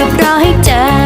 กับรอให้เจอ